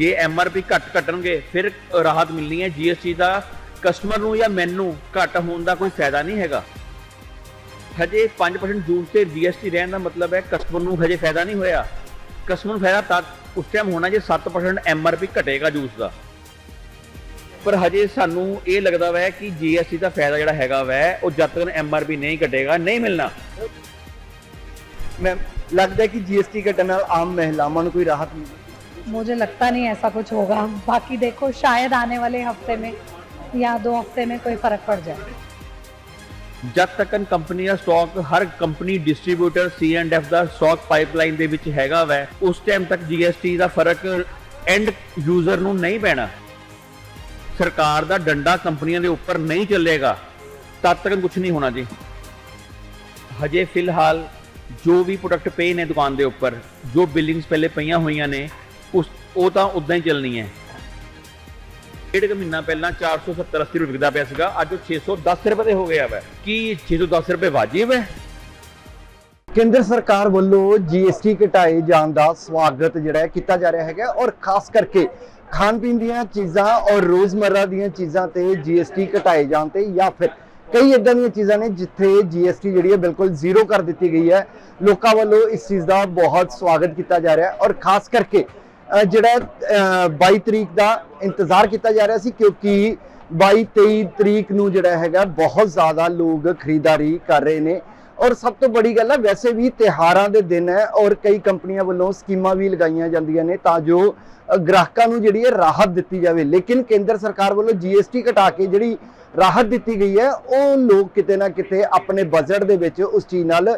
ਜੇ ਐਮਆਰਪੀ ਘੱਟ ਘਟਣਗੇ ਫਿਰ ਰਾਹਤ ਮਿਲਣੀ ਹੈ ਜੀਐਸਟੀ ਦਾ। ਕਸਟਮਰ ਨੂੰ ਜਾਂ ਮੈਨੂੰ ਘੱਟ ਹੋਣ ਦਾ ਕੋਈ ਫਾਇਦਾ ਨਹੀਂ ਹੈਗਾ। ਹਜੇ 5% ਜੂਸ ਤੇ ਜੀਐਸਟੀ ਰਹਿਣ ਦਾ ਮਤਲਬ ਹੈ ਕਸਟਮਰ ਨੂੰ ਹਜੇ ਫਾਇਦਾ ਨਹੀਂ ਹੋਇਆ। ਕਸਟਮਰ ਨੂੰ ਫਾਇਦਾ ਤਦ ਉਸ ਟਾਈਮ ਹੋਣਾ ਜੇ 7% ਐਮਆਰਪੀ ਘਟੇਗਾ ਜੂਸ ਦਾ। ਪਰ ਹਜੇ ਸਾਨੂੰ ਇਹ ਲੱਗਦਾ ਵੈ ਕਿ ਜੀਐਸਟੀ ਦਾ ਫਾਇਦਾ ਜਿਹੜਾ ਹੈਗਾ ਵੈ, ਉਹ ਜਦ ਤੱਕ ਐਮਆਰਪੀ ਨਹੀਂ ਘਟੇਗਾ, ਨਹੀਂ ਮਿਲਣਾ। ਮੈਮ ਲੱਗਦਾ ਹੈ ਕਿ ਜੀਐਸਟੀ ਘਟਣ ਨਾਲ ਆਮ ਮਹਿਲਾਵਾਂ ਨੂੰ ਕੋਈ ਰਾਹਤ ਮਿਲੇਗੀ। मुझे लगता नहीं ऐसा कुछ होगा बाकी देखो शायद आने वाले हफ्ते में या दो हफ्ते में कोई फर्क पड़ जाए ਜਦ ਤੱਕ ਕੰਪਨੀ ਦਾ ਸਟਾਕ ਹਰ ਕੰਪਨੀ ਡਿਸਟ੍ਰੀਬਿਊਟਰ C&F ਦਾ ਸਟਾਕ ਪਾਈਪਲਾਈਨ ਦੇ ਵਿੱਚ ਹੈਗਾ ਵੈ ਉਸ ਟਾਈਮ ਤੱਕ GST ਦਾ ਫਰਕ ਐਂਡ ਯੂਜ਼ਰ ਨੂੰ ਨਹੀਂ ਪੈਣਾ ਸਰਕਾਰ ਦਾ ਡੰਡਾ ਕੰਪਨੀਆਂ ਦੇ ਉੱਪਰ ਨਹੀਂ ਚੱਲੇਗਾ ਤਦ ਤੱਕ ਕੁਝ ਨਹੀਂ ਹੋਣਾ ਜੀ ਹਜੇ ਫਿਲਹਾਲ ਜੋ ਵੀ ਪ੍ਰੋਡਕਟ ਪਏ ਨੇ ਦੁਕਾਨ ਦੇ ਉੱਪਰ ਜੋ ਬਿਲਿੰਗਸ ਪਹਿਲੇ ਪਈਆਂ ਹੋਈਆਂ ਨੇ ਉਸ ਉਹ ਤਾਂ ਉਦਾਂ ਹੀ ਚੱਲਣੀ ਹੈ। ਡੇਢ ਕੁ ਮਹੀਨਾ ਪਹਿਲਾਂ 470 80 ਰੁਪਏ ਵਿਕਦਾ ਪਿਆ ਸੀਗਾ, ਅੱਜ ਉਹ 610 ਰੁਪਏ ਦੇ ਹੋ ਗਿਆ ਵੈ। ਕੀ 610 ਰੁਪਏ ਵਾਜਿਬ ਹੈ? ਕੇਂਦਰ ਸਰਕਾਰ ਵੱਲੋਂ ਜੀਐਸਟੀ ਘਟਾਏ ਜਾਣ ਦਾ ਸਵਾਗਤ ਜਿਹੜਾ ਹੈ ਕੀਤਾ ਜਾ ਰਿਹਾ ਹੈਗਾ ਔਰ ਖਾਸ ਕਰਕੇ ਖਾਣ ਪੀਣ ਦੀਆਂ ਚੀਜ਼ਾਂ ਔਰ ਰੋਜ਼ਮਰਰਾ ਦੀਆਂ ਚੀਜ਼ਾਂ ਤੇ ਜੀਐਸਟੀ ਘਟਾਏ ਜਾਣ ਤੇ ਜਾਂ ਫਿਰ ਕਈ ਇਦਾਂ ਦੀਆਂ ਚੀਜ਼ਾਂ ਨੇ ਜਿੱਥੇ ਜੀਐਸਟੀ ਜਿਹੜੀ ਹੈ ਬਿਲਕੁਲ ਜ਼ੀਰੋ ਕਰ ਦਿੱਤੀ ਗਈ ਹੈ। ਲੋਕਾਂ ਵੱਲੋਂ ਇਸ ਚੀਜ਼ ਦਾ ਬਹੁਤ ਸਵਾਗਤ ਕੀਤਾ ਜਾ ਰਿਹਾ ਔਰ ਖਾਸ ਕਰਕੇ ਜਿਹੜਾ ਅ, 22 ਤਰੀਕ ਦਾ ਇੰਤਜ਼ਾਰ ਕੀਤਾ ਜਾ ਰਿਹਾ ਸੀ ਕਿਉਂਕਿ 22 23 ਤਰੀਕ ਨੂੰ ਜਿਹੜਾ ਹੈਗਾ ਬਹੁਤ ਜ਼ਿਆਦਾ ਲੋਕ ਖਰੀਦਦਾਰੀ ਕਰ ਰਹੇ ਨੇ। ਔਰ ਸਭ ਤੋਂ ਬੜੀ ਗੱਲ ਹੈ ਵੈਸੇ ਵੀ ਤਿਹਾਰਾਂ ਦੇ ਦਿਨ ਹੈ ਔਰ ਕਈ ਕੰਪਨੀਆਂ ਵੱਲੋਂ ਸਕੀਮਾਂ ਵੀ ਲਗਾਈਆਂ ਜਾਂਦੀਆਂ ਨੇ ਤਾਂ ਜੋ ਗ੍ਰਾਹਕਾਂ ਨੂੰ ਜਿਹੜੀ ਹੈ ਰਾਹਤ ਦਿੱਤੀ ਜਾਵੇ। ਲੇਕਿਨ ਕੇਂਦਰ ਸਰਕਾਰ ਵੱਲੋਂ ਜੀਐਸਟੀ ਘਟਾ ਕੇ ਜਿਹੜੀ ਰਾਹਤ ਦਿੱਤੀ ਗਈ ਹੈ ਉਹ ਲੋਕ ਕਿਤੇ ਨਾ ਕਿਤੇ ਆਪਣੇ ਬਜਟ ਦੇ ਵਿੱਚ ਉਸ ਚੀਜ਼ ਨਾਲ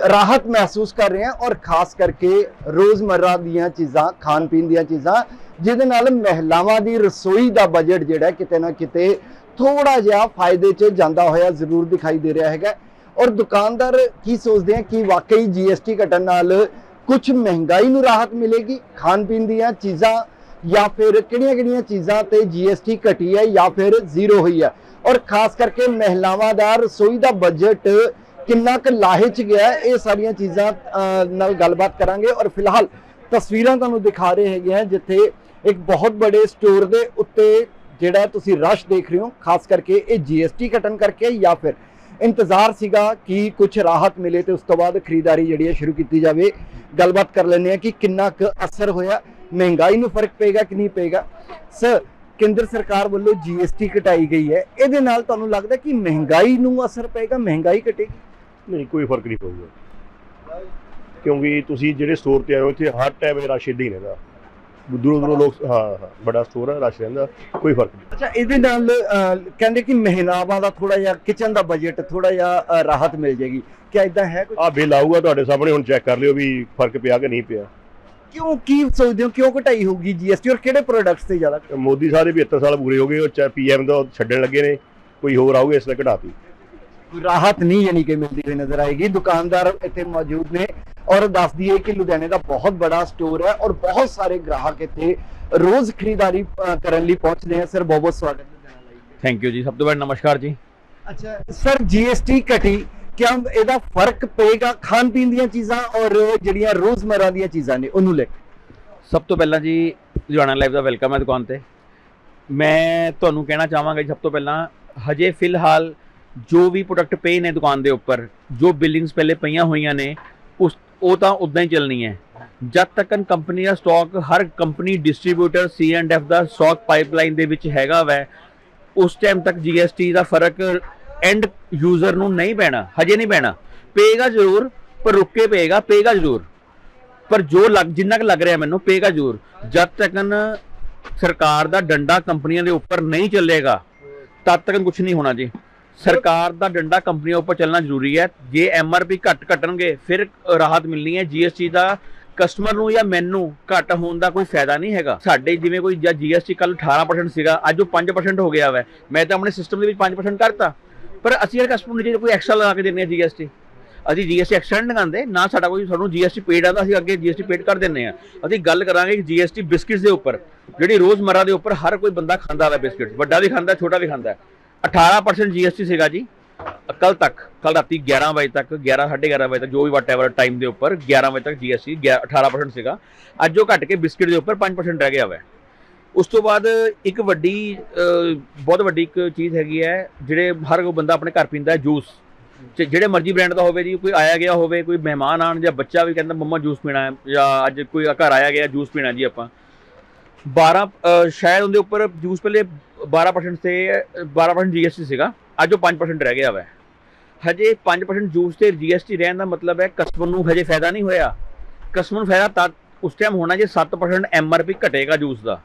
ਰਾਹਤ ਮਹਿਸੂਸ ਕਰ ਰਹੇ ਹਾਂ ਔਰ ਖਾਸ ਕਰਕੇ ਰੋਜ਼ਮਰਰਾ ਦੀਆਂ ਚੀਜ਼ਾਂ, ਖਾਣ ਪੀਣ ਦੀਆਂ ਚੀਜ਼ਾਂ, ਜਿਹਦੇ ਨਾਲ ਮਹਿਲਾਵਾਂ ਦੀ ਰਸੋਈ ਦਾ ਬਜਟ ਜਿਹੜਾ ਕਿਤੇ ਨਾ ਕਿਤੇ ਥੋੜਾ ਜਿਹਾ ਫਾਇਦੇ 'ਚ ਜਾਂਦਾ ਹੋਇਆ ਜ਼ਰੂਰ ਦਿਖਾਈ ਦੇ ਰਿਹਾ ਹੈਗਾ। ਔਰ ਦੁਕਾਨਦਾਰ ਕੀ ਸੋਚਦੇ ਆ ਕਿ ਵਾਕਈ ਜੀਐਸਟੀ ਘਟਣ ਨਾਲ ਕੁਝ ਮਹਿੰਗਾਈ ਨੂੰ ਰਾਹਤ ਮਿਲੇਗੀ, ਖਾਣ ਪੀਣ ਦੀਆਂ ਚੀਜ਼ਾਂ ਜਾਂ ਫਿਰ ਕਿਹੜੀਆਂ-ਕਿਹੜੀਆਂ ਚੀਜ਼ਾਂ ਤੇ ਜੀਐਸਟੀ ਘਟੀ ਹੈ ਜਾਂ ਫਿਰ ਜ਼ੀਰੋ ਹੋਈ ਹੈ। ਔਰ ਖਾਸ ਕਰਕੇ ਮਹਿਲਾਵਾਂ ਦਾ ਰਸੋਈ ਦਾ ਬਜਟ ਕਿੰਨਾ ਕੁ ਲਾਹੇ ਚ ਗਿਆ ਇਹ ਸਾਰੀਆਂ ਚੀਜ਼ਾਂ ਨਾਲ ਗੱਲਬਾਤ ਕਰਾਂਗੇ ਔਰ ਫਿਲਹਾਲ ਤਸਵੀਰਾਂ ਤੁਹਾਨੂੰ ਦਿਖਾ ਰਹੇ ਹੈਗੇ ਆ ਜਿੱਥੇ ਇੱਕ ਬਹੁਤ ਬੜੇ ਸਟੋਰ ਦੇ ਉੱਤੇ ਜਿਹੜਾ ਤੁਸੀਂ ਰਸ਼ ਦੇਖ ਰਹੇ ਹੋ, ਖਾਸ ਕਰਕੇ ਇਹ ਜੀਐਸਟੀ ਘਟਣ ਕਰਕੇ ਜਾਂ ਫਿਰ ਇੰਤਜ਼ਾਰ ਸੀਗਾ ਕਿ ਕੁਝ ਰਾਹਤ ਮਿਲੇ ਤੇ ਉਸ ਤੋਂ ਬਾਅਦ ਖਰੀਦਦਾਰੀ ਜਿਹੜੀ ਹੈ ਸ਼ੁਰੂ ਕੀਤੀ ਜਾਵੇ। ਗੱਲਬਾਤ ਕਰ ਲੈਂਦੇ ਆ ਕਿ ਕਿੰਨਾ ਕੁ ਅਸਰ ਹੋਇਆ, ਮਹਿੰਗਾਈ ਨੂੰ ਫ਼ਰਕ ਪਏਗਾ ਕਿ ਨਹੀਂ ਪਏਗਾ। ਸਰ ਕੇਂਦਰ ਸਰਕਾਰ ਵੱਲੋਂ ਜੀਐਸਟੀ ਘਟਾਈ ਗਈ ਹੈ, ਇਹਦੇ ਨਾਲ ਤੁਹਾਨੂੰ ਲੱਗਦਾ ਕਿ ਮਹਿੰਗਾਈ ਨੂੰ ਅਸਰ ਪਏਗਾ, ਮਹਿੰਗਾਈ ਘਟੇਗੀ? ਨਹੀਂ ਕੋਈ ਫ਼ਰਕ ਨਹੀਂ ਪਊਗਾ। ਕਿਉਂਕਿ ਤੁਸੀਂ ਜਿਹੜੇ ਸਟੋਰ ਤੇ ਆਏ ਹੋ ਇੱਥੇ ਹਰ ਟਾਈਮ ਇਹ ਰਸ਼ ਹੀ ਰਹਿੰਦਾ। ਦੂਰੋਂ ਦੂਰੋਂ ਲੋਕ ਹਾਂ ਹਾਂ ਬੜਾ ਸਟੋਰ ਹੈ ਰਸ਼ ਰਹਿੰਦਾ ਕੋਈ ਫ਼ਰਕ ਨਹੀਂ। ਅੱਛਾ ਇਹਦੇ ਨਾਲ ਕਹਿੰਦੇ ਕਿ ਮਹਿਲਾਵਾਂ ਦਾ ਥੋੜਾ ਜਿਹਾ ਕਿਚਨ ਦਾ ਬਜਟ ਥੋੜਾ ਜਿਹਾ ਰਾਹਤ ਮਿਲ ਜਾਏਗੀ। ਕਿਆ ਇਦਾਂ ਹੈ ਕੁਝ ਆ ਬਿੱਲ ਆਊਗਾ ਤੁਹਾਡੇ ਸਾਹਮਣੇ ਹੁਣ ਚੈੱਕ ਕਰ ਲਿਓ ਵੀ ਫ਼ਰਕ ਪਿਆ ਕਿ ਨਹੀਂ ਪਿਆ। ਕਿਉਂ ਕੀ ਸੋਚਦੇ ਹੋ ਕਿਉਂ ਘਟਾਈ ਹੋਊਗੀ ਜੀਐਸਟੀ ਔਰ ਕਿਹੜੇ ਪ੍ਰੋਡਕਟਸ ਤੇ ਜ਼ਿਆਦਾ? ਮੋਦੀ ਸਾਹਿਬ ਦੇ 72 ਸਾਲ ਪੂਰੇ ਹੋ ਗਏ ਉਹ ਪੀਐਮ ਦਾ ਛੱਡਣ ਲੱਗੇ ਨੇ ਕੋਈ ਹੋਰ ਆਊਗਾ ਇਸ ਲਈ ਘਟਾਤੀ। ਕੋਈ ਰਾਹਤ ਨਹੀਂ ਯਾਨੀ ਕਿ ਮਿਲਦੀ ਹੋਈ ਨਜ਼ਰ ਆਏਗੀ। ਦੁਕਾਨਦਾਰ ਇੱਥੇ ਮੌਜੂਦ ਨੇ ਔਰ ਦੱਸ ਦਈਏ ਕਿ ਲੁਧਿਆਣੇ ਦਾ ਬਹੁਤ ਬੜਾ ਸਟੋਰ ਹੈ ਔਰ ਬਹੁਤ ਸਾਰੇ ਗ੍ਰਾਹਕ ਇੱਥੇ ਰੋਜ਼ ਖਰੀਦਦਾਰੀ ਕਰਨ ਲਈ ਪਹੁੰਚਦੇ ਆ। ਸਰ ਬਹੁਤ ਬਹੁਤ ਸਵਾਗਤ ਥੈਂਕ ਯੂ ਜੀ। ਸਭ ਤੋਂ ਪਹਿਲਾਂ ਨਮਸਕਾਰ ਜੀ। ਅੱਛਾ ਸਰ ਜੀਐਸਟੀ ਘਟੀ ਕਿਆ ਇਹਦਾ ਫ਼ਰਕ ਪਏਗਾ ਖਾਣ ਪੀਣ ਦੀਆਂ ਚੀਜ਼ਾਂ ਔਰ ਜਿਹੜੀਆਂ ਰੋਜ਼ਮਰਰਾ ਦੀਆਂ ਚੀਜ਼ਾਂ ਨੇ ਉਹਨੂੰ ਲੈ ਕੇ? ਸਭ ਤੋਂ ਪਹਿਲਾਂ ਜੀ ਲੁਧਿਆਣਾ ਲਾਈਵ ਦਾ ਵੈਲਕਮ ਹੈ ਦੁਕਾਨ ਤੇ। ਮੈਂ ਤੁਹਾਨੂੰ ਕਹਿਣਾ ਚਾਹਾਂਗਾ ਜੀ ਸਭ ਤੋਂ ਪਹਿਲਾਂ ਹਜੇ ਫਿਲਹਾਲ ਜੋ ਵੀ ਪ੍ਰੋਡਕਟ ਪਏ ਨੇ ਦੁਕਾਨ ਦੇ ਉੱਪਰ, ਜੋ ਬਿਲਿੰਗਸ ਪਹਿਲੇ ਪਈਆਂ ਹੋਈਆਂ ਨੇ, ਉਸ, ਉਹ ਤਾਂ ਉਦਾਂ ਹੀ ਚੱਲਣੀ ਹੈ। ਜਦ ਤੱਕ ਕੰਪਨੀ ਦਾ ਸਟਾਕ ਹਰ ਕੰਪਨੀ ਡਿਸਟ੍ਰੀਬਿਊਟਰ C&F ਦਾ ਸਟਾਕ ਪਾਈਪਲਾਈਨ ਦੇ ਵਿੱਚ ਹੈਗਾ ਵੈ, ਉਸ ਟਾਈਮ ਤੱਕ GST ਦਾ ਫ਼ਰਕ ਐਂਡ ਯੂਜ਼ਰ ਨੂੰ ਨਹੀਂ ਪੈਣਾ, ਹਜੇ ਨਹੀਂ ਪੈਣਾ। ਪਏਗਾ ਜ਼ਰੂਰ, ਪਰ ਰੁੱਕ ਕੇ ਪਏਗਾ ਪਏਗਾ ਜ਼ਰੂਰ। ਪਰ ਜੋ ਲੱਗ, ਜਿੰਨਾ ਕੁ ਲੱਗ ਰਿਹਾ ਮੈਨੂੰ, ਪਏਗਾ ਜ਼ਰੂਰ। ਜਦ ਤੱਕ ਸਰਕਾਰ ਦਾ ਡੰਡਾ ਕੰਪਨੀਆਂ ਦੇ ਉੱਪਰ ਨਹੀਂ ਚੱਲੇਗਾ, ਤਦ ਤੱਕ ਕੁਝ ਨਹੀਂ ਹੋਣਾ ਜੀ। ਸਰਕਾਰ ਦਾ ਡੰਡਾ ਕੰਪਨੀਆਂ ਉੱਪਰ ਚੱਲਣਾ ਜ਼ਰੂਰੀ ਹੈ। ਜੇ ਐਮਆਰਪੀ ਘੱਟ ਘਟਣਗੇ, ਫਿਰ ਰਾਹਤ ਮਿਲਣੀ ਹੈ। ਜੀਐਸਟੀ ਦਾ ਕਸਟਮਰ ਨੂੰ ਜਾਂ ਮੈਨੂੰ ਘੱਟ ਹੋਣ ਦਾ ਕੋਈ ਫਾਇਦਾ ਨਹੀਂ ਹੈਗਾ। ਸਾਡੇ ਜਿਵੇਂ ਕੋਈ, ਜਾਂ ਜੀਐਸਟੀ ਕੱਲ 18% ਸੀਗਾ, ਅੱਜ ਉਹ 5% ਹੋ ਗਿਆ ਵਾ। ਮੈਂ ਤਾਂ ਆਪਣੇ ਸਿਸਟਮ ਦੇ ਵਿੱਚ 5% ਕਰਤਾ। ਪਰ ਅਸੀਂ ਇਹ ਕਸਟਮਰ ਨੂੰ ਕੋਈ ਐਕਸਟਰਾ ਲਗਾ ਕੇ ਦਿੰਦੇ ਆ ਜੀਐਸਟੀ ਅਸੀਂ ਜੀਐਸਟੀ ਐਕਸਟਰਾ ਨਹੀਂ ਲਗਾਉਂਦੇ। ਨਾ ਸਾਡਾ ਕੋਈ, ਸਾਨੂੰ ਜੀਐਸਟੀ ਪੇਡ ਆਦਾ ਅਸੀਂ ਅੱਗੇ ਜੀਐਸਟੀ ਪੇਡ ਕਰ ਦਿੰਨੇ ਆ ਅਸੀਂ ਗੱਲ ਕਰਾਂਗੇ ਕਿ ਜੀਐਸਟੀ ਬਿਸਕਿਟਸ ਦੇ ਉੱਪਰ। ਜਿਹੜੀ ਰੋਜ਼ਮਰਾ ਦੇ ਉੱਪਰ ਹਰ ਕੋਈ ਬੰਦਾ ਖਾਂਦਾ ਹੈ ਬਿਸਕਿਟ ਵੱਡਾ ਵੀ ਖਾਂਦਾ, ਛੋਟਾ ਵੀ ਖਾਂਦਾ। 18% ਜੀਐਸਟੀ ਸੀਗਾ ਜੀ। ਕੱਲ ਤੱਕ ਕੱਲ ਰਾਤੀ 11 ਵਜੇ ਤੱਕ 11 11:30 ਵਜੇ ਤੱਕ, ਜੋ ਵੀ ਵਾਟਐਵਰ ਟਾਈਮ ਦੇ ਉੱਪਰ 11 ਵਜੇ ਤੱਕ ਜੀਐਸਟੀ 18% ਸੀਗਾ। ਅੱਜ ਉਹ ਘਟ ਕੇ ਬਿਸਕਿਟ ਦੇ ਉੱਪਰ 5% ਰਹਿ ਗਿਆ ਹੋਇਆ ਉਸ ਤੋਂ ਬਾਅਦ ਇੱਕ ਵੱਡੀ ਬਹੁਤ ਵੱਡੀ ਇੱਕ ਚੀਜ਼ ਹੈਗੀ ਹੈ, ਜਿਹੜੇ ਹਰ ਕੋਈ ਬੰਦਾ ਆਪਣੇ ਘਰ ਪੀਂਦਾ ਜੂਸ। ਚ- ਜਿਹੜੇ ਮਰਜ਼ੀ ਬ੍ਰਾਂਡ ਦਾ ਹੋਵੇ ਜੀ, ਕੋਈ ਆਇਆ ਗਿਆ ਹੋਵੇ, ਕੋਈ ਮਹਿਮਾਨ ਆਣ ਜਾਂ ਬੱਚਾ ਵੀ ਕਹਿੰਦਾ, ਮੰਮਾ ਜੂਸ ਪੀਣਾ ਹੈ, ਜਾਂ ਅੱਜ ਕੋਈ ਘਰ ਆਇਆ ਗਿਆ, ਜੂਸ ਪੀਣਾ ਜੀ ਆਪਾਂ। 12 ਸ਼ਾਇਦ ਉਹਦੇ ਉੱਪਰ ਜੂਸ ਪਹਿਲੇ 12% ਤੇ ਅਹ, 12% GST ਸੀਗਾ। ਅੱਜ ਉਹ 5% ਰਹਿ ਗਿਆ ਵਾ। ਹਜੇ 5% ਜੂਸ ਤੇ GST ਰਹਿਣ ਦਾ ਮਤਲਬ ਹੈ ਕਸਟਮਰ ਨੂੰ ਹਜੇ ਫਾਇਦਾ ਨਹੀਂ ਹੋਇਆ। ਕਸਟਮਰ ਨੂੰ ਫਾਇਦਾ ਤਦ ਉਸ ਟਾਈਮ ਹੋਣਾ ਜੇ 7% MRP ਘਟੇਗਾ ਜੂਸ ਦਾ।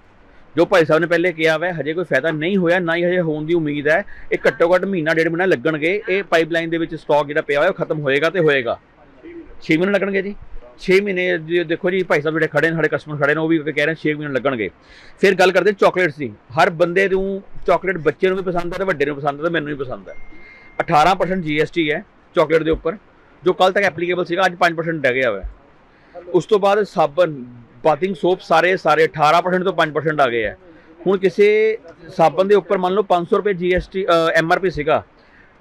ਜੋ ਭਾਈ ਸਾਹਿਬ ਨੇ ਪਹਿਲੇ ਕਿਹਾ ਵਾ ਹਜੇ ਕੋਈ ਫਾਇਦਾ ਨਹੀਂ ਹੋਇਆ ਨਾ ਹੀ ਹਜੇ ਹੋਣ ਦੀ ਉਮੀਦ ਹੈ। ਇਹ ਘੱਟੋ ਘੱਟ ਮਹੀਨਾ ਡੇਢ ਮਹੀਨਾ ਲੱਗਣਗੇ। ਇਹ ਪਾਈਪਲਾਈਨ ਦੇ ਵਿੱਚ ਸਟਾਕ ਜਿਹੜਾ ਪਿਆ ਹੋਇਆ ਉਹ ਖਤਮ ਹੋਏਗਾ ਤੇ ਹੋਏਗਾ। 6 ਮਹੀਨੇ ਲੱਗਣਗੇ ਜੀ। 6 ਮਹੀਨੇ ਜੀ ਦੇਖੋ ਜੀ ਭਾਈ ਸਾਹਿਬ ਜਿਹੜੇ ਖੜੇ ਨੇ ਸਾਡੇ ਕਸਟਮਰ ਖੜੇ ਨੇ ਉਹ ਵੀ ਕਹਿ ਰਹੇ ਨੇ 6 ਮਹੀਨੇ ਲੱਗਣਗੇ। ਫਿਰ ਗੱਲ ਕਰਦੇ ਚਾਕਲੇਟਸ ਦੀ। ਹਰ ਬੰਦੇ ਨੂੰ ਚਾਕਲੇਟ ਬੱਚੇ ਨੂੰ ਵੀ ਪਸੰਦ ਹੈ ਤੇ ਵੱਡੇ ਨੂੰ ਪਸੰਦ ਹੈ ਤੇ ਮੈਨੂੰ ਵੀ ਪਸੰਦ ਹੈ 18% GST ਹੈ ਚਾਕਲੇਟ ਦੇ ਉੱਪਰ ਜੋ ਕੱਲ ਤੱਕ ਐਪਲੀਕੇਬਲ ਸੀਗਾ ਅੱਜ 5% ਰਹਿ ਗਿਆ ਹੋਇਆ ਉਸ ਤੋਂ ਬਾਅਦ ਸਾਬਣ ਬਾਥਿੰਗ ਸੋਪ ਸਾਰੇ ਸਾਰੇ 18% ਤੋਂ 5% ਆ ਗਏ ਆ। ਹੁਣ ਕਿਸੇ ਸਾਬਣ ਦੇ ਉੱਪਰ ਮੰਨ ਲਓ 500 ਰੁਪਏ GST MRP ਸੀਗਾ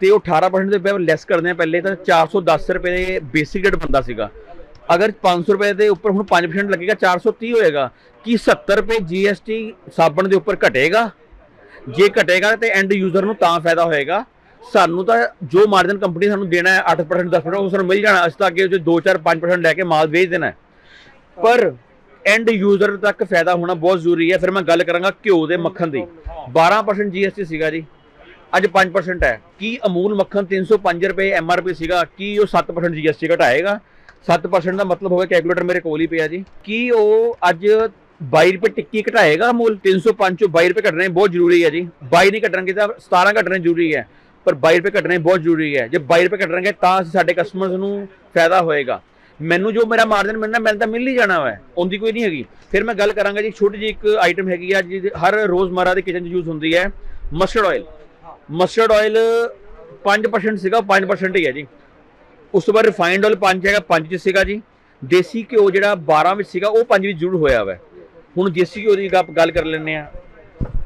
ਤੇ ਉਹ 18% ਦੇ ਲੈਸ ਕਰਦੇ ਆ। ਪਹਿਲੇ ਤਾਂ 410 ਰੁਪਏ ਦੇ ਬੇਸਿਕ ਰੇਟ ਬੰਦਾ ਸੀਗਾ। ਅਗਰ 500 ਰੁਪਏ ਦੇ ਉੱਪਰ ਹੁਣ 5% ਲੱਗੇਗਾ 430 ਹੋਏਗਾ, ਕਿ 70 ਰੁਪਏ GST ਸਾਬਣ ਦੇ ਉੱਪਰ ਘਟੇਗਾ? ਜੇ ਘਟੇਗਾ ਤੇ ਐਂਡ ਯੂਜ਼ਰ ਨੂੰ ਤਾਂ ਫਾਇਦਾ ਹੋਏਗਾ। ਸਾਨੂੰ ਤਾਂ ਜੋ ਮਾਰਜਨ ਕੰਪਨੀ ਸਾਨੂੰ ਦੇਣਾ ਹੈ 8% 10% ਉਹ ਸਾਨੂੰ ਮਿਲ ਜਾਣਾ, ਅਸੀਂ ਤਾਂ ਅੱਗੇ ਜੋ 2 4 5% ਲੈ ਕੇ ਮਾਲ ਵੇਚ ਦੇਣਾ ਪਰ ਐਂਡ ਯੂਜ਼ਰ ਤੱਕ ਫਾਇਦਾ ਹੋਣਾ ਬਹੁਤ ਜ਼ਰੂਰੀ ਹੈ। ਫਿਰ ਮੈਂ ਗੱਲ ਕਰਾਂਗਾ ਘਿਓ ਦੇ ਮੱਖਣ ਦੀ। 12% GST ਸੀਗਾ ਜੀ। ਅੱਜ 5% ਹੈ। ਕੀ ਅਮੂਲ ਮੱਖਣ 305 ਰੁਪਏ MRP ਸੀਗਾ, ਕੀ ਉਹ 7% GST ਘਟਾਏਗਾ? 7% ਦਾ ਮਤਲਬ ਹੋਵੇ ਕੈਲਕੂਲੇਟਰ ਮੇਰੇ ਕੋਲ ਹੀ ਪਿਆ ਜੀ। ਕੀ ਉਹ ਅੱਜ 22 ਰੁਪਏ ਟਿੱਕੀ ਘਟਾਏਗਾ ਅਮੂਲ? 305 ਚੋਂ 22 ਰੁਪਏ ਘਟਣੇ ਬਹੁਤ ਜ਼ਰੂਰੀ ਹੈ ਜੀ। 22 ਨਹੀਂ ਘਟਣਗੇ ਤਾਂ 17 ਘਟਣੇ ਜ਼ਰੂਰੀ ਹੈ ਪਰ 22 ਰੁਪਏ ਘਟਣੇ ਬਹੁਤ ਜ਼ਰੂਰੀ ਹੈ। ਜੇ 22 ਰੁਪਏ ਘਟਣਗੇ ਤਾਂ ਸਾਡੇ ਕਸਟਮਰਸ ਨੂੰ ਫਾਇਦਾ ਹੋਏਗਾ। ਮੈਨੂੰ ਜੋ ਮੇਰਾ ਮਾਰਜਨ ਮਿਲਣਾ ਮੈਨੂੰ ਤਾਂ ਮਿਲ ਹੀ ਜਾਣਾ ਵਾ ਉਹਦੀ ਕੋਈ ਨਹੀਂ ਹੈਗੀ। ਫਿਰ ਮੈਂ ਗੱਲ ਕਰਾਂਗਾ ਜੀ ਛੋਟੀ ਜਿਹੀ ਇੱਕ ਆਈਟਮ ਹੈਗੀ ਆ ਜਿਹਦੀ ਹਰ ਰੋਜ਼ਮਰਾ ਦੇ ਕਿਚਨ 'ਚ ਯੂਜ਼ ਹੁੰਦੀ ਹੈ ਮਸਟਰਡ ਆਇਲ ਮਸਟਰਡ ਆਇਲ 5% ਸੀਗਾ 5% ਹੀ ਹੈ ਜੀ। ਉਸ ਤੋਂ ਬਾਅਦ ਰਿਫਾਈਨਡ ਆਇਲ 5 ਹੈਗਾ 5 ਚ ਸੀਗਾ ਜੀ। ਦੇਸੀ ਘਿਓ ਜਿਹੜਾ 12 ਵਿੱਚ ਸੀਗਾ, ਉਹ 5 ਵਿੱਚ ਜ਼ਰੂਰ ਹੋਇਆ ਵਾ। ਹੁਣ ਦੇਸੀ ਘਿਓ ਦੀ ਗੱਪ- ਗੱਲ ਕਰ ਲੈਂਦੇ ਆ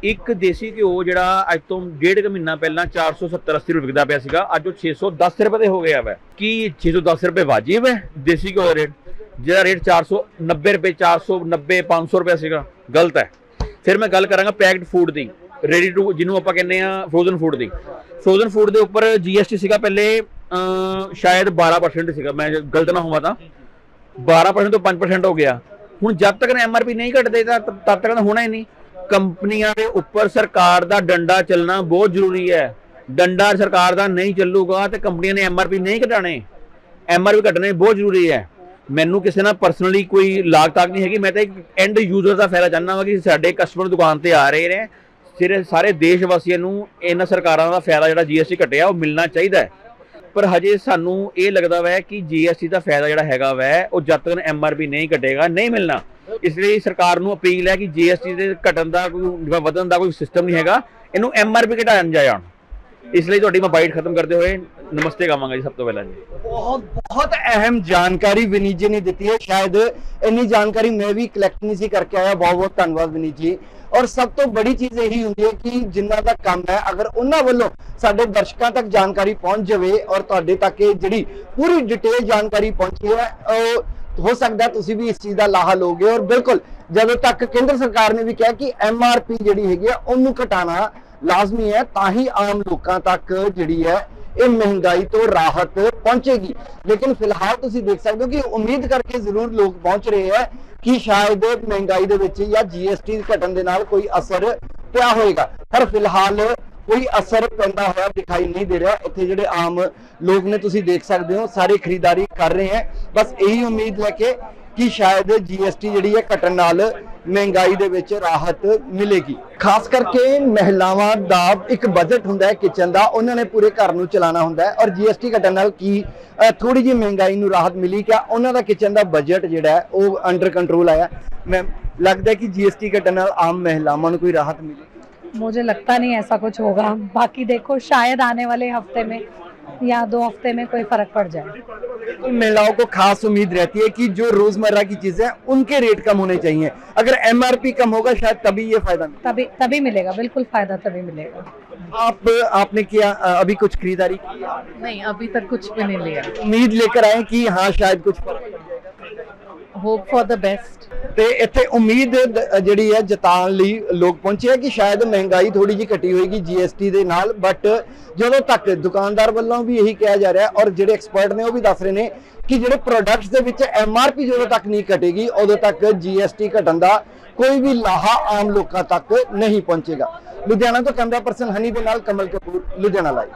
ਇੱਕ ਦੇਸੀ ਘਿਓ ਜਿਹੜਾ ਅੱਜ ਤੋਂ ਡੇਢ ਕੁ ਮਹੀਨਾ ਪਹਿਲਾਂ 470 80 ਰੁਪਏ ਵਿਕਦਾ ਪਿਆ ਸੀਗਾ, ਅੱਜ ਉਹ 610 ਰੁਪਏ 'ਤੇ ਹੋ ਗਿਆ ਵਾ। ਕੀ 610 ਰੁਪਏ ਵਾਜਿਬ ਹੈ ਦੇਸੀ ਘਿਓ ਦਾ ਰੇਟ ਜਿਹੜਾ ਰੇਟ 490 ਰੁਪਏ 490 500 ਰੁਪਏ ਸੀਗਾ। ਗਲਤ ਹੈ। ਫਿਰ ਮੈਂ ਗੱਲ ਕਰਾਂਗਾ ਪੈਕਡ ਫੂਡ ਦੀ। ਰੈਡੀ ਟੂ ਜਿਹਨੂੰ ਆਪਾਂ ਕਹਿੰਦੇ ਆ ਫਰੋਜ਼ਨ ਫੂਡ ਦੀ। ਫਰੋਜ਼ਨ ਫੂਡ ਦੇ ਉੱਪਰ GST ਸੀਗਾ ਪਹਿਲੇ ਸ਼ਾਇਦ 12% ਸੀਗਾ, ਮੈਂ ਗਲਤ ਨਾ ਹੋਵਾਂ ਤਾਂ। 12% ਤੋਂ 5% ਹੋ ਗਿਆ। ਹੁਣ ਜਦ ਤੱਕ ਐਮਆਰਪੀ ਨਹੀਂ ਘਟਦੇ, ਤਾਂ ਤ- ਤਦ ਤੱਕ ਹੋਣਾ ਹੀ ਨਹੀਂ। ਕੰਪਨੀਆਂ ਦੇ ਉੱਪਰ ਸਰਕਾਰ ਦਾ ਡੰਡਾ ਚੱਲਣਾ ਬਹੁਤ ਜ਼ਰੂਰੀ ਹੈ। ਡੰਡਾ ਸਰਕਾਰ ਦਾ ਨਹੀਂ ਚੱਲੂਗਾ ਤੇ ਕੰਪਨੀਆਂ ਨੇ ਐਮਆਰਪੀ ਨਹੀਂ ਘਟਾਣੇ ਐਮਆਰਪੀ ਘਟਣੇ ਬਹੁਤ ਜ਼ਰੂਰੀ ਹੈ। ਮੈਨੂੰ ਕਿਸੇ ਨਾਲ ਪਰਸਨਲੀ ਕੋਈ ਲਾਗ ਤਾਕ ਨਹੀਂ ਹੈਗੀ। ਮੈਂ ਤਾਂ ਇੱਕ ਐਂਡ ਯੂਜ਼ਰ ਦਾ ਫਾਇਦਾ ਚਾਹੁੰਦਾ ਵਾ ਕਿ ਸਾਡੇ ਕਸਟਮਰ ਦੁਕਾਨ ਤੇ ਆ ਰਹੇ ਨੇ। ਸਿਰੇ, ਸਾਰੇ ਦੇਸ਼ ਵਾਸੀਆਂ ਨੂੰ ਇਹਨਾਂ ਸਰਕਾਰਾਂ ਦਾ ਫਾਇਦਾ ਜਿਹੜਾ ਜੀਐਸਟੀ ਘਟਿਆ, ਉਹ ਮਿਲਣਾ ਚਾਹੀਦਾ ਹੈ। ਪਰ ਹਜੇ ਸਾਨੂੰ ਇਹ ਲੱਗਦਾ ਵੈ ਕਿ ਜੀਐਸਟੀ ਦਾ ਫਾਇਦਾ ਜਿਹੜਾ ਹੈਗਾ ਵੈ, ਉਹ ਜਦ ਤੱਕ ਐਮਆਰਪੀ ਨਹੀਂ ਘਟੇਗਾ, ਨਹੀਂ ਮਿਲਣਾ। ਇਸ ਲਈ ਸਰਕਾਰ ਨੂੰ ਅਪੀਲ ਹੈ ਕਿ ਜੀਐਸਟੀ ਦੇ ਘਟਣ ਦਾ ਕੋਈ ਵਧਣ ਦਾ ਕੋਈ ਸਿਸਟਮ ਨਹੀਂ ਹੈਗਾ, ਇਹਨੂੰ ਐਮਆਰਪੀ ਘਟਾਉਣ ਜਾਣ ਇਸ ਲਈ ਤੁਹਾਡੀ ਮੈਂ ਬਾਈਟ ਖਤਮ ਕਰਦੇ ਹੋਏ ਨਮਸਤੇ ਕਹਾਂਗਾ ਜੀ ਸਭ ਤੋਂ ਪਹਿਲਾਂ ਜੀ ਬਹੁਤ ਬਹੁਤ ਅਹਿਮ ਜਾਣਕਾਰੀ ਵਿਨੀਤ ਜੀ ਨੇ ਦਿੱਤੀ ਹੈ ਸ਼ਾਇਦ ਇੰਨੀ ਜਾਣਕਾਰੀ ਮੈਂ ਵੀ ਕਲੈਕਟ ਨਹੀਂ ਸੀ ਕਰਕੇ ਆਇਆ ਬਹੁਤ ਬਹੁਤ ਧੰਨਵਾਦ ਵਿਨੀਤ ਜੀ ਔਰ ਸਭ ਤੋਂ ਬੜੀ ਚੀਜ਼ ਇਹੀ ਹੁੰਦੀ ਹੈ ਕਿ ਜਿਨ੍ਹਾਂ ਦਾ ਕੰਮ ਹੈ ਅਗਰ ਉਹਨਾਂ ਵੱਲੋਂ ਸਾਡੇ ਦਰਸ਼ਕਾਂ ਤੱਕ ਜਾਣਕਾਰੀ ਪਹੁੰਚ ਜਾਵੇ ਔਰ ਤੁਹਾਡੇ ਤੱਕ ਇਹ ਜਿਹੜੀ ਪੂਰੀ ਡਿਟੇਲ ਜਾਣਕਾਰੀ ਪਹੁੰਚੀ ਹੈ ਉਹ ਹੋ ਸਕਦਾ ਤੁਸੀਂ ਵੀ ਇਸ ਚੀਜ਼ ਦਾ ਲਾਹਾ ਲਓਗੇ ਔਰ ਬਿਲਕੁਲ ਜਦੋਂ ਤੱਕ ਕੇਂਦਰ ਸਰਕਾਰ ਨੇ ਵੀ ਕਿਹਾ ਕਿ ਐਮਆਰਪੀ ਜਿਹੜੀ ਹੈਗੀ ਆ ਉਹਨੂੰ ਘਟਾਉਣਾ ਲਾਜ਼ਮੀ ਹੈ ਤਾਂ ਹੀ ਆਮ ਲੋਕਾਂ ਤੱਕ ਜਿਹੜੀ ਹੈ ਇਹ ਮਹਿੰਗਾਈ ਤੋਂ ਰਾਹਤ ਪਹੁੰਚੇਗੀ। ਲੇਕਿਨ ਫਿਲਹਾਲ ਤੁਸੀਂ ਦੇਖ ਸਕਦੇ ਹੋ ਕਿ ਉਮੀਦ ਕਰਕੇ ਜ਼ਰੂਰ ਲੋਕ ਪਹੁੰਚ ਰਹੇ ਹੈ ਕਿ ਸ਼ਾਇਦ ਮਹਿੰਗਾਈ ਦੇ ਵਿੱਚ ਜਾਂ ਜੀਐਸਟੀ ਘਟਣ ਦੇ ਨਾਲ ਕੋਈ ਅਸਰ ਪਿਆ ਹੋਏਗਾ। ਪਰ ਫਿਲਹਾਲ ਕੋਈ ਅਸਰ ਪੈਂਦਾ ਹੋਇਆ ਦਿਖਾਈ ਨਹੀਂ ਦੇ ਰਿਹਾ। ਇੱਥੇ ਜਿਹੜੇ ਆਮ ਲੋਕ ਨੇ, ਤੁਸੀਂ ਦੇਖ ਸਕਦੇ ਹੋ, ਸਾਰੇ ਖਰੀਦਦਾਰੀ ਕਰ ਰਹੇ ਹੈ। ਬਸ ਇਹੀ ਉਮੀਦ ਲੈ ਕੇ, ਕਿ ਸ਼ਾਇਦ ਜੀਐਸਟੀ ਜਿਹੜੀ ਹੈ, ਘਟਣ ਨਾਲ ਮਹਿੰਗਾਈ ਦੇ ਵਿੱਚ ਰਾਹਤ ਮਿਲੇਗੀ। ਖਾਸ ਕਰਕੇ ਮਹਿਲਾਵਾਂ ਦਾ ਇੱਕ ਬਜਟ ਹੁੰਦਾ ਹੈ ਕਿਚਨ ਦਾ, ਉਹਨਾਂ ਨੇ ਪੂਰੇ ਘਰ ਨੂੰ ਚਲਾਉਣਾ ਹੁੰਦਾ ਹੈ। ਔਰ ਜੀਐਸਟੀ ਘਟਣ ਨਾਲ ਕੀ ਥੋੜੀ ਜਿਹੀ ਮਹਿੰਗਾਈ ਨੂੰ ਰਾਹਤ ਮਿਲੀ ਕਿ ਉਹਨਾਂ ਦਾ ਕਿਚਨ ਦਾ ਬਜਟ ਜਿਹੜਾ ਹੈ, ਉਹ ਅੰਡਰ ਕੰਟਰੋਲ ਆਇਆ। ਮੈਂ, ਲੱਗਦਾ ਹੈ ਕਿ ਜੀਐਸਟੀ ਘਟਣ ਨਾਲ ਆਮ ਮਹਿਲਾਵਾਂ ਨੂੰ ਕੋਈ ਰਾਹਤ ਮਿਲੀ। मुझे लगता नहीं ऐसा कुछ होगा। बाकी देखो शायद आने वाले हफ़्ते में या दो हफ़्ते में कोई फ़र्क पड़ जाए। तो महिलाओं को खास उम्मीद रहती है कि जो रोज़मर्रा की चीज़ें हैं उनके रेट कम होने चाहिए। अगर एमआरपी कम होगा शायद तभी ये फ़ायदा तभी तभी मिलेगा बिल्कुल फ़ायदा तभी मिलेगा। आप आपने किया अभी कुछ खरीदारी? की नहीं अभी तक कुछ भी नहीं लिया। उम्मीद लेकर आए कि हाँ शायद कुछ फ़र्क hope for the best. ਤੇ ਇੱਥੇ ਉਮੀਦ ਜਿਹੜੀ ਹੈ, ਜਤਾਉਣ ਲਈ ਲੋਕ ਪਹੁੰਚੇ ਆ ਕਿ ਸ਼ਾਇਦ ਮਹਿੰਗਾਈ ਥੋੜੀ ਜਿਹੀ ਘਟੀ ਹੋਏਗੀ ਜੀਐਸਟੀ ਦੇ ਨਾਲ ਬਟ ਜਦੋਂ ਤੱਕ ਦੁਕਾਨਦਾਰ ਵੱਲੋਂ ਵੀ ਇਹੀ ਕਿਹਾ ਜਾ ਰਿਹਾ ਔਰ ਜਿਹੜੇ ਐਕਸਪਰਟ ਨੇ ਉਹ ਵੀ ਦੱਸ ਰਹੇ ਨੇ ਕਿ ਜਿਹੜੇ ਪ੍ਰੋਡਕਟਸ ਦੇ ਵਿੱਚ ਐਮਆਰਪੀ ਜਦੋਂ ਤੱਕ ਨਹੀਂ ਘਟੇਗੀ, ਉਦੋਂ ਤੱਕ ਜੀਐਸਟੀ ਘਟਣ ਦਾ ਕੋਈ ਵੀ ਲਾਹਾ ਆਮ ਲੋਕਾਂ ਤੱਕ ਨਹੀਂ ਪਹੁੰਚੇਗਾ ਲੁਧਿਆਣਾ ਤੋਂ ਕੈਮਰਾ ਪਰਸਨ ਹਨੀ ਦੇ ਨਾਲ ਕਮਲ ਕਪੂਰ, ਲੁਧਿਆਣਾ ਲਾਈਵ